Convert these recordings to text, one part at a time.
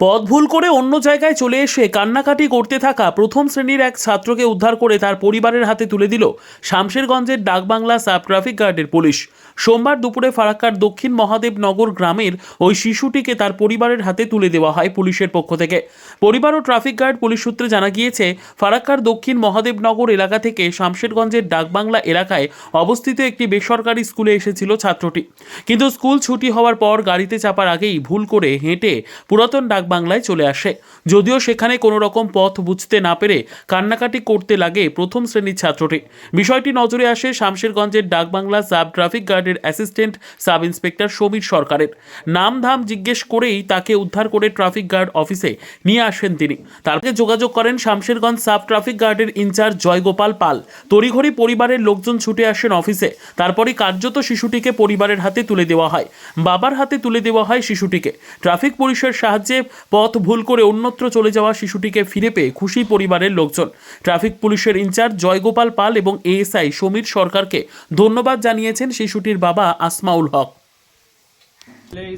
পথ ভুল করে অন্য জায়গায় চলে এসে কান্নাকাটি করতে থাকা প্রথম শ্রেণির এক ছাত্রকে উদ্ধার করে তার পরিবারের হাতে তুলে দিল শামশেরগঞ্জের ডাকবাংলা সাব ট্রাফিক গার্ডের পুলিশ। সোমবার দুপুরে ফারাক্কার দক্ষিণ মহাদেবনগর গ্রামের ওই শিশুটিকে তার পরিবারের হাতে তুলে দেওয়া হয় পুলিশের পক্ষ থেকে। পরিবার ও ট্রাফিক গার্ড পুলিশ সূত্রে জানা গিয়েছে, ফারাক্কার দক্ষিণ মহাদেবনগর এলাকা থেকে শামশেরগঞ্জের ডাকবাংলা এলাকায় অবস্থিত একটি বেসরকারি স্কুলে এসেছিল ছাত্রটি। কিন্তু স্কুল ছুটি হওয়ার পর গাড়িতে চাপার আগেই ভুল করে হেঁটে পুরাতন ডাকবাংলায় চলে আসে। যদিও সেখানে কোনো রকম পথ বুঝতে না পেরে কান্নাকাটি করতে লাগে প্রথম শ্রেণির ছাত্রটি। বিষয়টি নজরে আসে শামশেরগঞ্জের ডাকবাংলা সাব ট্রাফিক গার্ডের অ্যাসিস্ট্যান্ট সাব ইন্সপেক্টর সমীর সরকারের। নাম ধাম জিজ্ঞেস করেই তাকে উদ্ধার করে ট্রাফিক গার্ড অফিসে নিয়ে আসেন তিনি। তারপরে যোগাযোগ করেন শামশেরগঞ্জ সাব ট্রাফিক গার্ডের ইনচার্জ জয়গোপাল পাল। তড়িঘড়ি পরিবারের লোকজন ছুটে আসেন অফিসে। তারপরই কার্যত শিশুটিকে পরিবারের হাতে তুলে দেওয়া হয়। বাবার হাতে তুলে দেওয়া হয় শিশুটিকে। ট্রাফিক পুলিশের সাহায্যে পথ ভুল করে অন্যত্র চলে যাওয়া শিশুটিকে ফিরে পেয়ে খুশি পরিবারের লোকজন। ট্রাফিক পুলিশের ইনচার্জ জয়গোপাল পাল এবং এএসআই সমীর সরকারকে ধন্যবাদ জানিয়েছেন শিশুটির বাবা আসমাউল হক।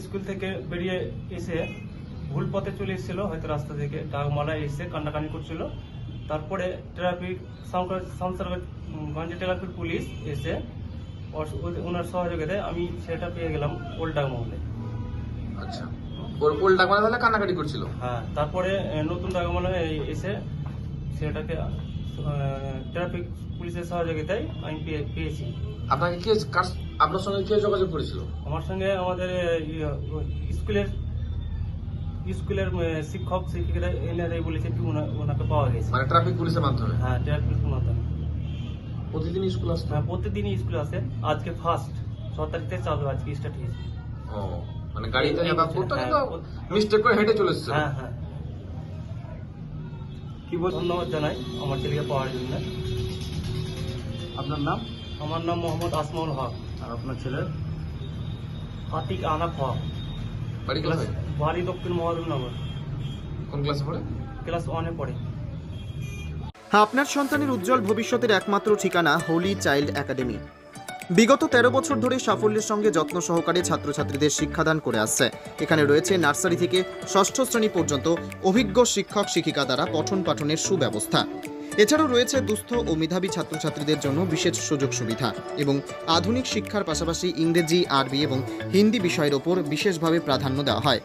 স্কুল থেকে বেরিয়ে এসে ভুল পথে চলে এসেছিল হয়তো রাস্তা থেকে ডাকমালায় এসে কান্নাকানি করছিল। তারপরে ট্রাফিক গঞ্জ ট্রাফিক পুলিশ এসে ওনার সহযোগিতায় আমি সেটা পেয়ে গেলাম ওল্ড ডাকমহলে আচ্ছা। ওর ওল্ড ডাকমালা তাহলে কান্নাকাটি করছিল। হ্যাঁ তারপরে নতুন ডাকমালায় এসে সেটাকে ট্রাফিক পুলিশের সহযোগিতায় আমি পেয়ে- পেয়েছি। আপনাকে কে আপনার সঙ্গে কে যোগাযোগ করেছিল? আমার সঙ্গে আমাদের ইয়ে, স্কুলের স্কুলের শিক্ষক শিক্ষিকারা এনারাই বলেছে কি ওনাকে পাওয়া গেছে। মানে ট্রাফিক পুলিশের মাধ্যমে? হ্যাঁ ট্রাফিক মাধ্যমে। প্রতিদিন স্কুল আসতো? হ্যাঁ প্রতিদিনই স্কুল আসে। আজকে ফার্স্ট ছ তারিখ থেকে চালু আজকে স্টার্ট হয়েছে। ও। মানে গাড়িতে যাতায়াত করতো হ্যাঁ, কিন্তু মিস্টেক করে হেঁটে চলে এসেছিল হ্যাঁ হ্যাঁ। কি বল ধন্যবাদ জানাই আমার ছেলেকে পাওয়ার জন্য। আপনার নাম? আমার নাম মোহাম্মদ আসমাউল হক। আর আপনার ছেলের আতিক আনাফ হক। বাড়ি ক্লাস বাড়ি দক্ষিণ মহাদেবনগর কোন ক্লাসে পড়ে? ক্লাস ওয়ানে পড়ে। আপনার সন্তানের উজ্জ্বল ভবিষ্যতের একমাত্র ঠিকানা হোলি চাইল্ড একাডেমি। বিগত তেরো বছর ধরে সাফল্যের সঙ্গে যত্ন সহকারে ছাত্রছাত্রীদের শিক্ষাদান করে আসছে। এখানে রয়েছে নার্সারি থেকে ষষ্ঠ শ্রেণি পর্যন্ত অভিজ্ঞ শিক্ষক শিক্ষিকা দ্বারা পঠন পাঠনের সুব্যবস্থা। এছাড়াও রয়েছে দুস্থ ও মেধাবী ছাত্রছাত্রীদের জন্য বিশেষ সুযোগ সুবিধা এবং আধুনিক শিক্ষার পাশাপাশি ইংরেজি, আরবি এবং হিন্দি বিষয়ের ওপর বিশেষভাবে প্রাধান্য দেওয়া হয়।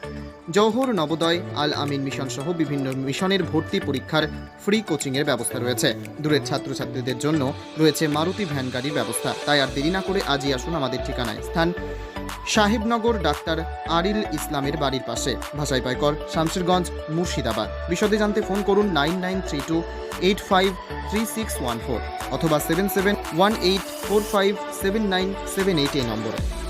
জওহর নবোদয় আল আমিন মিশন সহ বিভিন্ন মিশনের ভর্তি পরীক্ষার ফ্রি কোচিংয়ের ব্যবস্থা রয়েছে। দূরের ছাত্রছাত্রীদের জন্য রয়েছে মারুতি ভ্যান গাড়ির ব্যবস্থা। তাই আর দেরি না করে আজই আসুন আমাদের ঠিকানায়। স্থান সাহেবনগর, ডাক্তার আরিল ইসলামের বাড়ির পাশে। ভাষাই পাইকর শামশেরগঞ্জ মুর্শিদাবাদ। বিশদে জানতে ফোন করুন nine nine three two eight five three six one four অথবা seven seven one eight four five seven nine seven eight এই নম্বরে।